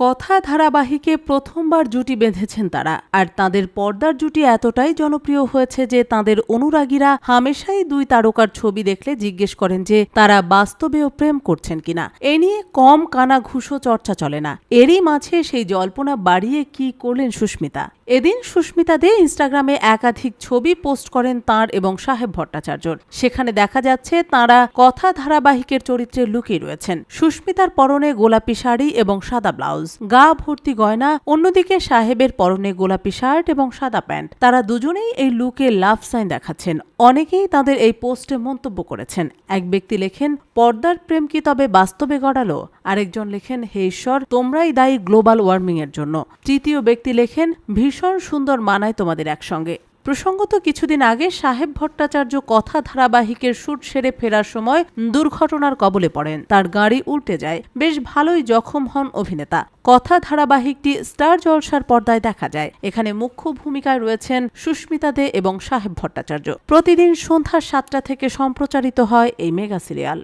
কথা ধারাবাহিকে প্রথমবার জুটি বেঁধেছেন তারা। আর তাদের পর্দার জুটি এতটাই জনপ্রিয় হয়েছে যে তাদের অনুরাগীরা হামেশাই দুই তারকার ছবি দেখলে জিজ্ঞেস করেন যে তারা বাস্তবেও প্রেম করছেন কিনা। এ নিয়ে কম কানা ঘুষো চর্চা চলে না। এরই মাঝে সেই জল্পনা বাড়িয়ে কি করলেন সুস্মিতা? এদিন সুস্মিতা দে ইনস্টাগ্রামে একাধিক ছবি পোস্ট করেন তার এবং সাহেব ভট্টাচার্যর। সেখানে দেখা যাচ্ছে তাঁরা কথা ধারাবাহিকের চরিত্রে লুকিয়ে রয়েছেন। সুস্মিতার পরনে গোলাপি শাড়ি এবং সাদা ব্লাউজ। গা ভর্তি গয়না, অন্যদিকে সাহেবের পরনে গোলাপি শার্ট এবং সাদা প্যান্ট। তারা দুজনেই এই লুকে লাভ সাইন দেখাচ্ছেন। অনেকেই তাদের এই পোস্টে মন্তব্য করেছেন। এক ব্যক্তি লেখেন, পর্দার প্রেম কি তবে বাস্তবে গড়ালো? আরেকজন লেখেন, হে ঈশ্বর, তোমরাই দায়ী গ্লোবাল ওয়ার্মিং এর জন্য। তৃতীয় ব্যক্তি লেখেন, ভীষণ সুন্দর মানায় তোমাদের একসঙ্গে। প্রসঙ্গত কিছুদিন আগে সাহেব ভট্টাচার্য কথা ধারাবাহিকের শুট সেরে ফেরার সময় দুর্ঘটনার কবলে পড়েন। তার গাড়ি উল্টে যায়। বেশ ভালোই জখম হন অভিনেতা। কথা ধারাবাহিকটি স্টার জলসার পর্দায় দেখা যায়। এখানে মুখ্য ভূমিকায় রয়েছেন সুস্মিতা দে এবং সাহেব ভট্টাচার্য। প্রতিদিন সন্ধ্যা সাতটা থেকে সম্প্রচারিত হয় এই মেগা সিরিয়াল।